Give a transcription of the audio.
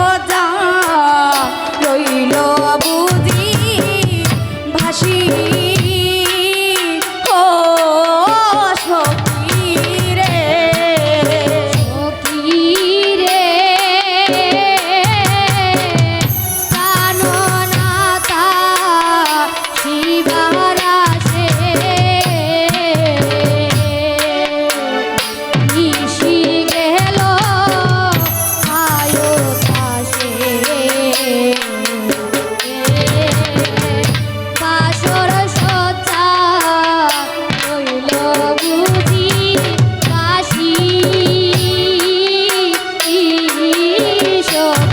বাসর 요.